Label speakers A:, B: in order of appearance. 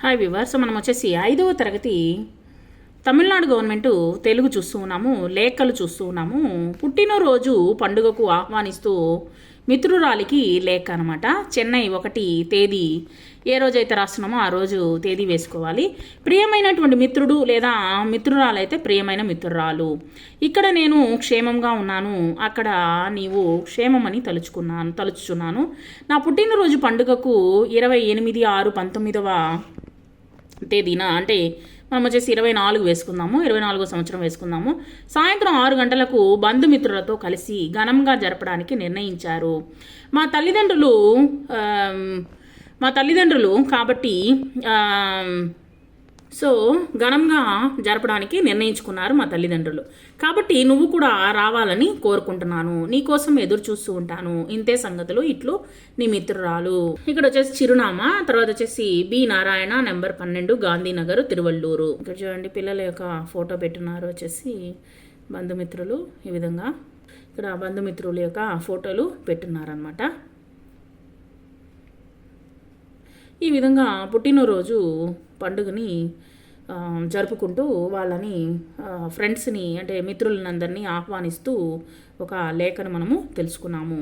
A: Hi viewers మనం వచ్చేసి ఐదవ తరగతి తమిళనాడు గవర్నమెంట్ తెలుగు చూస్తూ ఉన్నాము లేఖలు చూస్తూ ఉన్నాము. పుట్టినరోజు పండుగకు ఆహ్వానిస్తూ మిత్రురాలికి లేఖ అనమాట చెన్నై ఒకటి తేదీ ఏ రోజైతే రాస్తున్నామో ఆ రోజు తేదీ వేసుకోవాలి. ప్రియమైనటువంటి మిత్రుడు లేదా మిత్రురాలైతే ప్రియమైన మిత్రురాలు. ఇక్కడ నేను క్షేమంగా ఉన్నాను అక్కడ నీవు క్షేమమని తలుచుకున్నాను తలుచుచున్నాను. నా పుట్టినరోజు పండుగకు ఇరవై ఎనిమిది ఆరు పంతొమ్మిదవ తేదీన అంటే మనం వచ్చేసి ఇరవై నాలుగు వేసుకుందాము ఇరవై నాలుగో సంవత్సరం వేసుకుందాము. సాయంత్రం ఆరు గంటలకు బంధుమిత్రులతో కలిసి ఘనంగా జరపడానికి నిర్ణయించారు. మా తల్లిదండ్రులు మా తల్లిదండ్రులు కాబట్టి సో ఘనంగా జరపడానికి నిర్ణయించుకున్నారు మా తల్లిదండ్రులు. కాబట్టి నువ్వు కూడా రావాలని కోరుకుంటున్నాను. నీకోసం ఎదురు చూస్తూ ఉంటాను. ఇంతే సంగతులు ఇట్లు నీ మిత్రురాలు. ఇక్కడ వచ్చేసి చిరునామా తర్వాత వచ్చేసి బి. నారాయణ నెంబర్ పన్నెండు గాంధీనగర్ తిరువల్లూరు. ఇక్కడ చూడండి పిల్లల యొక్క ఫోటో పెట్టున్నారు వచ్చేసి బంధుమిత్రులు ఈ విధంగా. ఇక్కడ బంధుమిత్రుల యొక్క ఫోటోలు పెట్టున్నారనమాట ఈ విధంగా పుట్టినరోజు పండుగని జరుపుకుంటూ వాళ్ళని ఫ్రెండ్స్ని అంటే మిత్రులందరినీ ఆహ్వానిస్తూ ఒక లేఖను మనము తెలుసుకున్నాము.